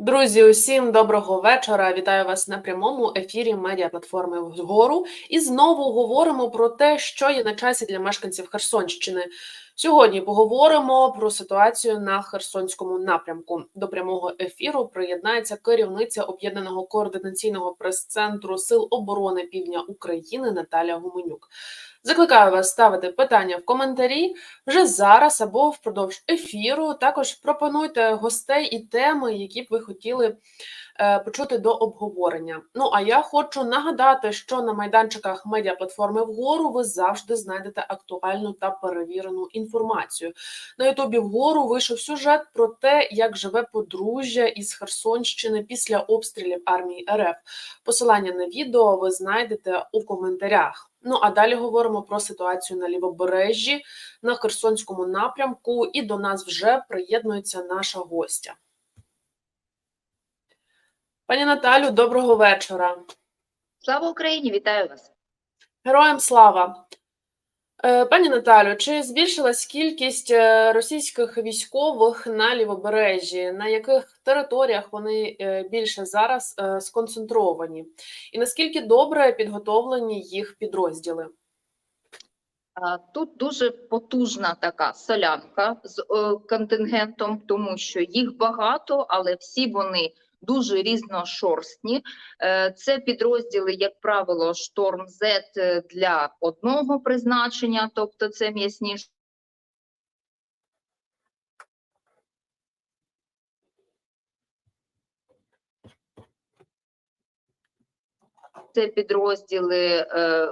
Друзі, усім доброго вечора. Вітаю вас на прямому ефірі медіаплатформи вгору. І знову говоримо про те, що є на часі для мешканців Херсонщини. Сьогодні поговоримо про ситуацію на Херсонському напрямку. До прямого ефіру приєднається керівниця об'єднаного координаційного прес-центру Сил оборони Півдня України Наталя Гуменюк. Закликаю вас ставити питання в коментарі вже зараз або впродовж ефіру. Також пропонуйте гостей і теми, які б ви хотіли е, почути до обговорення. Ну а я хочу нагадати, що на майданчиках медіаплатформи вгору ви завжди знайдете актуальну та перевірену інформацію. На Ютубі вгору вийшов сюжет про те, як живе подружжя із Херсонщини після обстрілів армії РФ. Посилання на відео ви знайдете у коментарях. Ну а далі говоримо про ситуацію на лівобережжі на Херсонському напрямку, і до нас вже приєднується наша гостя. Пані Наталю, доброго вечора. Слава Україні! Вітаю вас! Героям слава! Е, Пані Наталю, чи збільшилась кількість е, російських військових на лівобережжі? На яких територіях вони е, більше зараз сконцентровані? І наскільки добре підготовлені їх підрозділи? Тут дуже потужна така солянка з контингентом, тому що їх багато, але всі вони дуже різношорстні. Е, Це підрозділи, як правило, шторм Z для одного призначення, тобто це м'ясні це підрозділи е,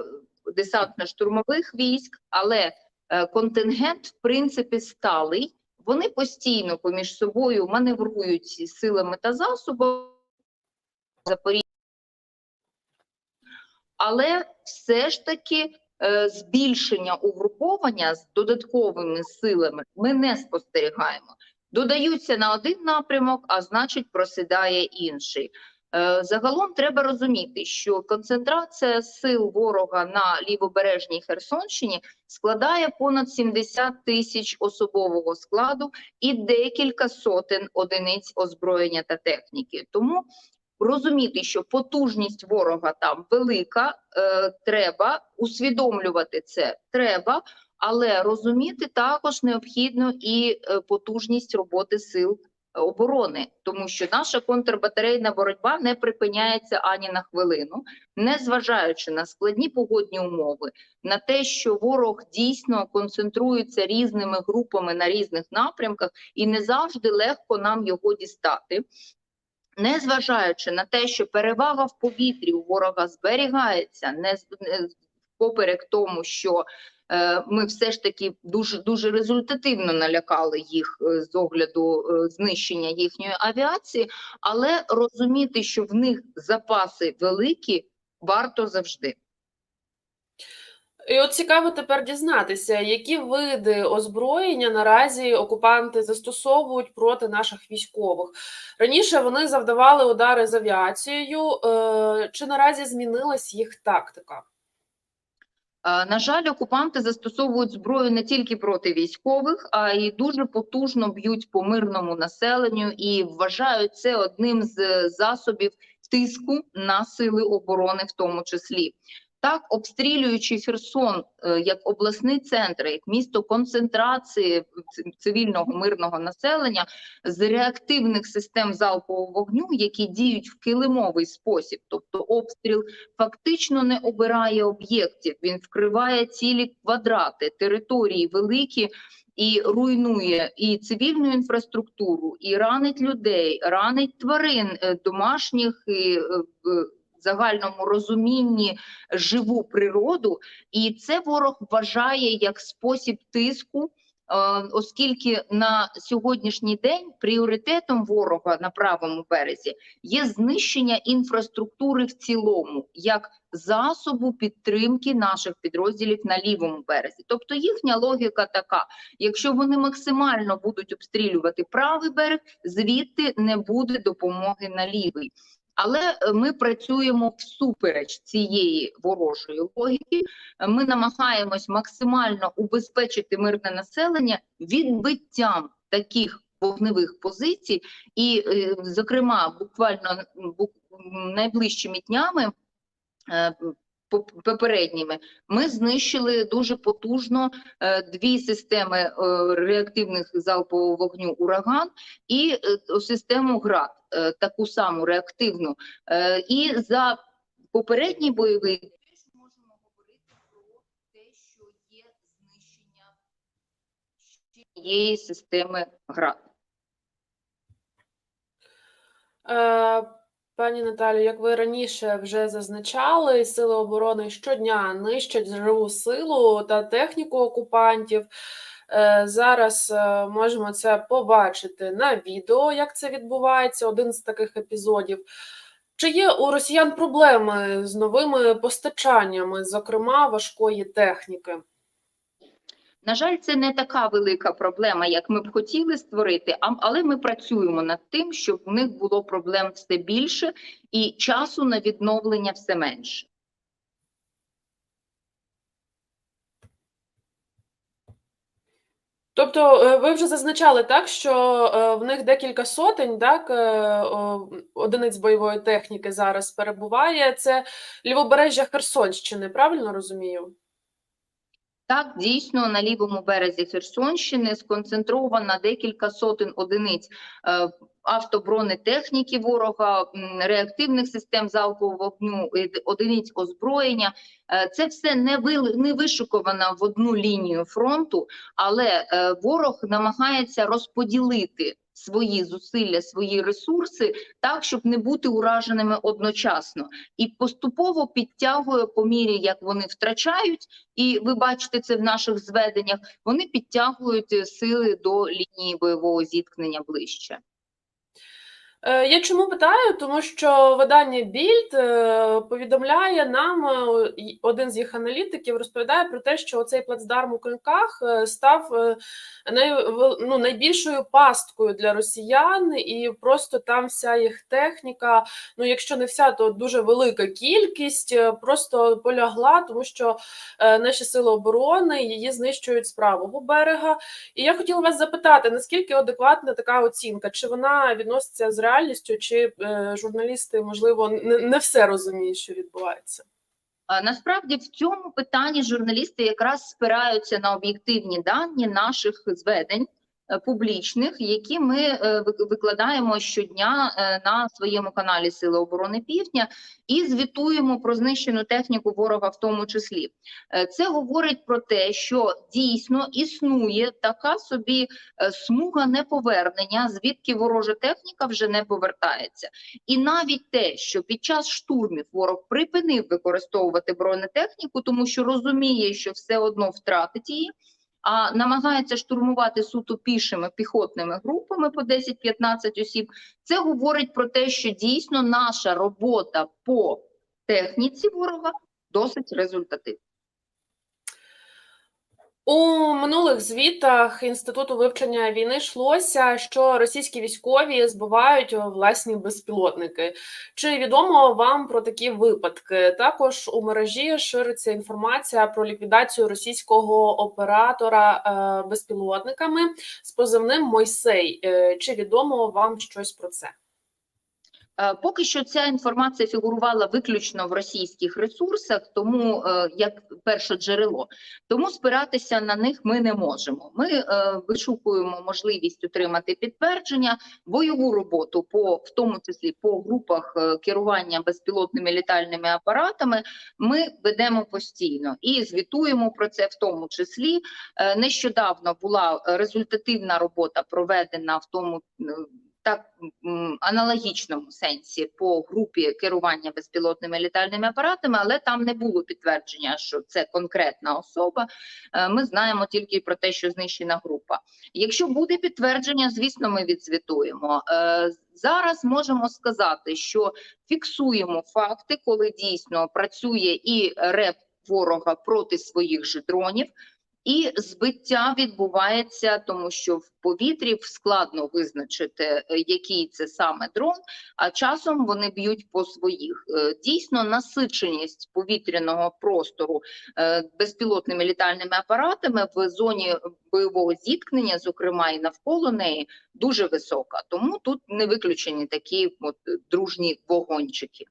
десантно-штурмових військ, але е, контингент, в принципі, сталий. Вони постійно поміж собою маневрують силами та засобами Запоріжжя. Але все ж таки е, збільшення угруповання з додатковими силами ми не спостерігаємо. Додаються на один напрямок, а значить просідає інший. Е, Загалом треба розуміти, що концентрація сил ворога на лівобережній Херсонщині складає понад 70 тисяч особового складу і декілька сотень одиниць озброєння та техніки. Тому розуміти, що потужність ворога там велика, е, треба усвідомлювати це треба, але розуміти також необхідно і е, потужність роботи сил оборони, тому що наша контрбатарейна боротьба не припиняється ані на хвилину, не зважаючи на складні погодні умови, на те, що ворог дійсно концентрується різними групами на різних напрямках, і не завжди легко нам його дістати. Незважаючи на те, що перевага в повітрі у ворога зберігається, не поперек тому, що ми все ж таки дуже дуже результативно налякали їх е, з огляду е, знищення їхньої авіації, але розуміти, що в них запаси великі, варто завжди. І от цікаво тепер дізнатися, які види озброєння наразі окупанти застосовують проти наших військових. Раніше вони завдавали удари з авіацією. Е, Чи наразі змінилась їх тактика? А, На жаль, окупанти застосовують зброю не тільки проти військових, а й дуже потужно б'ють по мирному населенню і вважають це одним з засобів тиску на сили оборони, в тому числі. Так, обстрілюючи Херсон е, як обласний центр, як місто концентрації цивільного мирного населення з реактивних систем залпового вогню, які діють в килимовий спосіб, тобто обстріл фактично не обирає об'єктів, він вкриває цілі квадрати, території великі. І руйнує і цивільну інфраструктуру, і ранить людей, ранить тварин е, домашніх і в загальному розумінні живу природу, і це ворог вважає як спосіб тиску. Оскільки на сьогоднішній день пріоритетом ворога на правому березі є знищення інфраструктури в цілому як засобу підтримки наших підрозділів на лівому березі, тобто їхня логіка така: якщо вони максимально будуть обстрілювати правий берег, звідти не буде допомоги на лівий. Але е, ми працюємо всупереч цієї ворожої логіки. Ми намагаємось максимально убезпечити мирне населення відбиттям таких вогневих позицій, і, е, зокрема, буквально найближчими днями. е, Попередніми ми знищили дуже потужно дві системи реактивних залпового вогню ураган і систему ГРАД, таку саму реактивну. Е, І за попередній бойовий теж можемо говорити про те, що є знищення цієї системи ГРАД. Е, Пані Наталю, як ви раніше вже зазначали, сили оборони щодня нищать живу силу та техніку окупантів. Е, Зараз е, можемо це побачити на відео, як це відбувається. Один з таких епізодів. Чи є у росіян проблеми з новими постачаннями, зокрема важкої техніки? На жаль, це не така велика проблема, як ми б хотіли створити, але ми працюємо над тим, щоб у них було проблем все більше і часу на відновлення все менше. Тобто, е, ви вже зазначали так, що е, в них декілька сотень так, е, одиниць бойової техніки зараз перебуває. Це лівобережжя Херсонщини, правильно розумію? Так, дійсно, на лівому березі Херсонщини сконцентровано декілька сотень одиниць е, автобронетехніки ворога, реактивних систем залпового вогню, е, одиниць озброєння. Е, Це все не, ви, не вишуковано в одну лінію фронту, але ворог намагається розподілити свої зусилля, свої ресурси так, щоб не бути ураженими одночасно, і поступово підтягує по мірі, як вони втрачають і ви бачите це в наших зведеннях, вони підтягують е, сили до лінії бойового зіткнення ближче. Е, Я чому питаю? Тому що видання Більд е, повідомляє нам, е, один з їх аналітиків розповідає про те, що оцей плацдарм у Кринках став ну, найбільшою пасткою для росіян, і просто там вся їх техніка, ну якщо не вся, то дуже велика кількість, просто полягла, тому що наші сили оборони її знищують з правого берега. І я хотіла вас запитати, наскільки адекватна така оцінка? Чи вона відноситься з реальністю, чи е, журналісти, можливо, не, не все розуміють, що відбувається? Насправді в цьому питанні журналісти якраз спираються на об'єктивні дані наших зведень публічних, які ми е, викладаємо щодня е, на своєму каналі Сили оборони Півдня і звітуємо про знищену техніку ворога в тому числі. Е, Це говорить про те, що дійсно існує така собі е, смуга неповернення, звідки ворожа техніка вже не повертається. І навіть те, що під час штурмів ворог припинив використовувати бронетехніку, тому що розуміє, що все одно втратить її, а намагається штурмувати суто пішими піхотними групами по 10-15 осіб. Це говорить про те, що дійсно наша робота по техніці ворога досить результативна. У минулих звітах інституту вивчення війни йшлося, що російські військові збивають власні безпілотники. Чи відомо вам про такі випадки? Також у мережі шириться інформація про ліквідацію російського оператора е, безпілотниками з позивним Мойсей. Е, Чи відомо вам щось про це? Е, Поки що ця інформація фігурувала виключно в російських ресурсах, тому е, як перше джерело, тому спиратися на них ми не можемо. Ми е, вишукуємо можливість отримати підтвердження, бойову роботу по в тому числі по групах керування безпілотними літальними апаратами. Ми ведемо постійно і звітуємо про це, в тому числі. Нещодавно була результативна робота проведена в тому. Так аналогічному сенсі по групі керування безпілотними літальними апаратами, але там не було підтвердження, що це конкретна особа. Е, Ми знаємо тільки про те, що знищена група. Якщо буде підтвердження, звісно, ми відзвітуємо. Е, Зараз можемо сказати, що фіксуємо факти, коли дійсно працює і реп ворога проти своїх же дронів. І збиття відбувається, тому що в повітрі складно визначити, е, який це саме дрон, а часом вони б'ють по своїх. Е, Дійсно, насиченість повітряного простору е, безпілотними літальними апаратами в зоні бойового зіткнення, зокрема і навколо неї, дуже висока. Тому тут не виключені такі от дружні вогончики.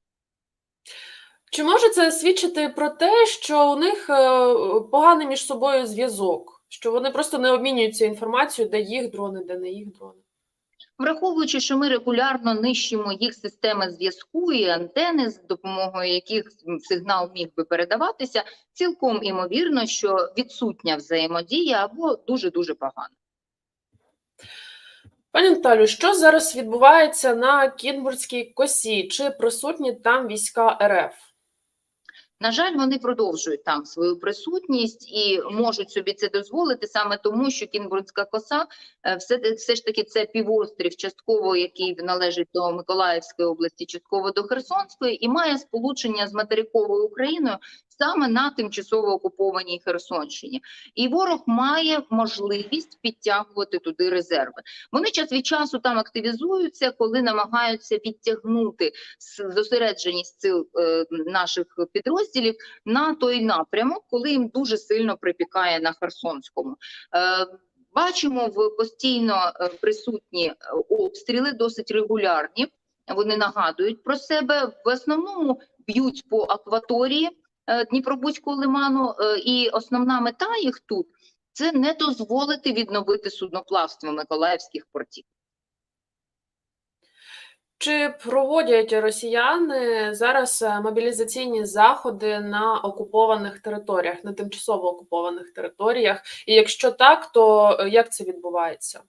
Чи може це свідчити про те, що у них е, поганий між собою зв'язок, що вони просто не обмінюються інформацією, де їх дрони, де не їх дрони? Враховуючи, що ми регулярно нищимо їх системи зв'язку і антени, з допомогою яких сигнал міг би передаватися, цілком імовірно, що відсутня взаємодія або дуже дуже погана. Пані Наталю, що зараз відбувається на Кінбурзькій косі? Чи присутні там війська РФ? На жаль, вони продовжують там свою присутність і можуть собі це дозволити саме тому, що Кінбурнська коса е, все, все ж таки це півострів, частково який належить до Миколаївської області, частково до Херсонської, і має сполучення з материковою Україною саме на тимчасово окупованій Херсонщині. І ворог має можливість підтягувати туди резерви. Вони час від часу там активізуються, коли намагаються відтягнути зосередженість сил е, наших підрозділів на той напрямок, коли їм дуже сильно припікає на Херсонському. Е, Бачимо в постійно е, присутні обстріли, досить регулярні. Вони нагадують про себе. В основному б'ють по акваторії Дніпробузького лиману, е, і основна мета їх тут це не дозволити відновити судноплавство Миколаївських портів. Чи проводять росіяни зараз е, мобілізаційні заходи на окупованих територіях, на тимчасово окупованих територіях? І якщо так, то е, як це відбувається?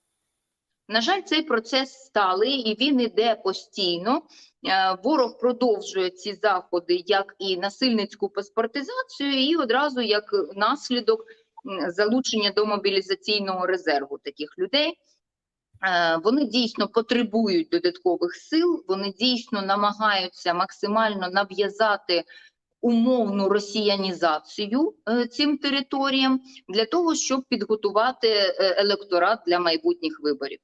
На жаль, цей процес сталий і він іде постійно. Е, Ворог продовжує ці заходи як і насильницьку паспортизацію, і одразу як наслідок залучення до мобілізаційного резерву таких людей. Е, Вони дійсно потребують додаткових сил, вони дійсно намагаються максимально нав'язати умовну росіянізацію е, цим територіям для того, щоб підготувати електорат для майбутніх виборів.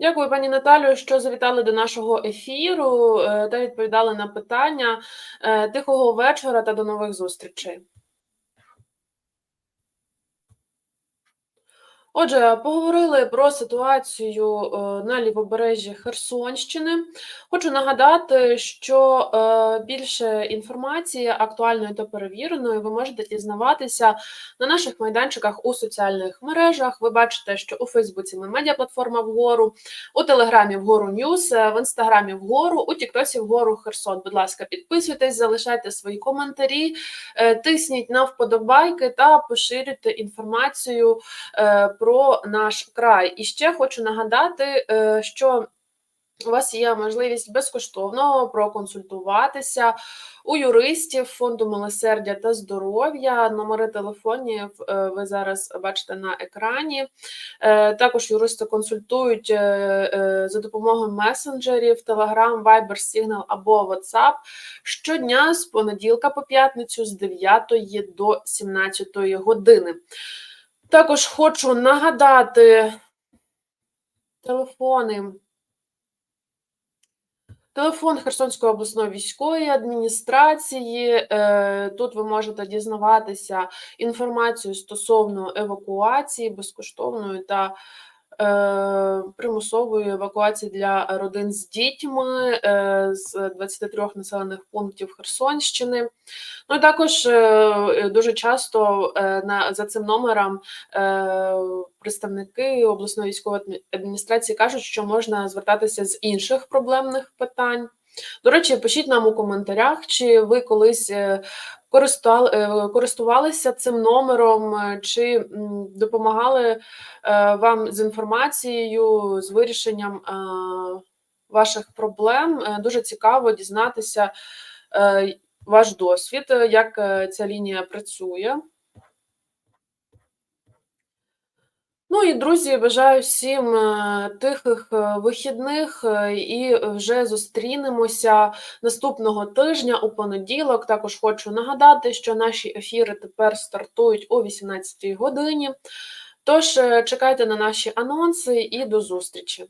Дякую, пані Наталію, що завітали до нашого ефіру е, та відповідали на питання. Е, Тихого вечора та до нових зустрічей. Отже, поговорили про ситуацію е, на лівобережжі Херсонщини. Хочу нагадати, що е, більше інформації актуальної та перевіреної ви можете дізнаватися на наших майданчиках у соціальних мережах. Ви бачите, що у Фейсбуці ми медіаплатформа вгору, у Телеграмі вгору Ньюс, е, в Інстаграмі вгору, у Тіктосі вгору Херсон. Будь ласка, підписуйтесь, залишайте свої коментарі, тисніть на вподобайки та поширюйте інформацію про наш край. І ще хочу нагадати, е, що у вас є можливість безкоштовно проконсультуватися у юристів фонду милосердя та здоров'я. Номери телефонів е, ви зараз бачите на екрані. Е, Також юристи консультують за допомогою месенджерів Telegram, Viber, Signal або WhatsApp щодня з понеділка по п'ятницю з 9 до 17 години. Також хочу нагадати телефони. Телефон Херсонської обласної військової адміністрації. Е, Тут ви можете дізнаватися інформацію стосовно евакуації безкоштовної та примусової евакуації для родин з дітьми е, з 23 населених пунктів Херсонщини. Ну і також е, дуже часто е, на за цим номером е, представники обласної військової адміністрації кажуть, що можна звертатися з інших проблемних питань. До речі, пишіть нам у коментарях, чи ви колись е, е, користувалися цим номером, е, чи допомагали е, вам з інформацією, з вирішенням е, ваших проблем. Е, Дуже цікаво дізнатися е, ваш досвід, е, як е, ця лінія працює. Ну і друзі, бажаю всім е, тихих е, вихідних е, і вже зустрінемося наступного тижня у понеділок. Також хочу нагадати, що наші ефіри тепер стартують о 18 годині. Тож чекайте на наші анонси і до зустрічі.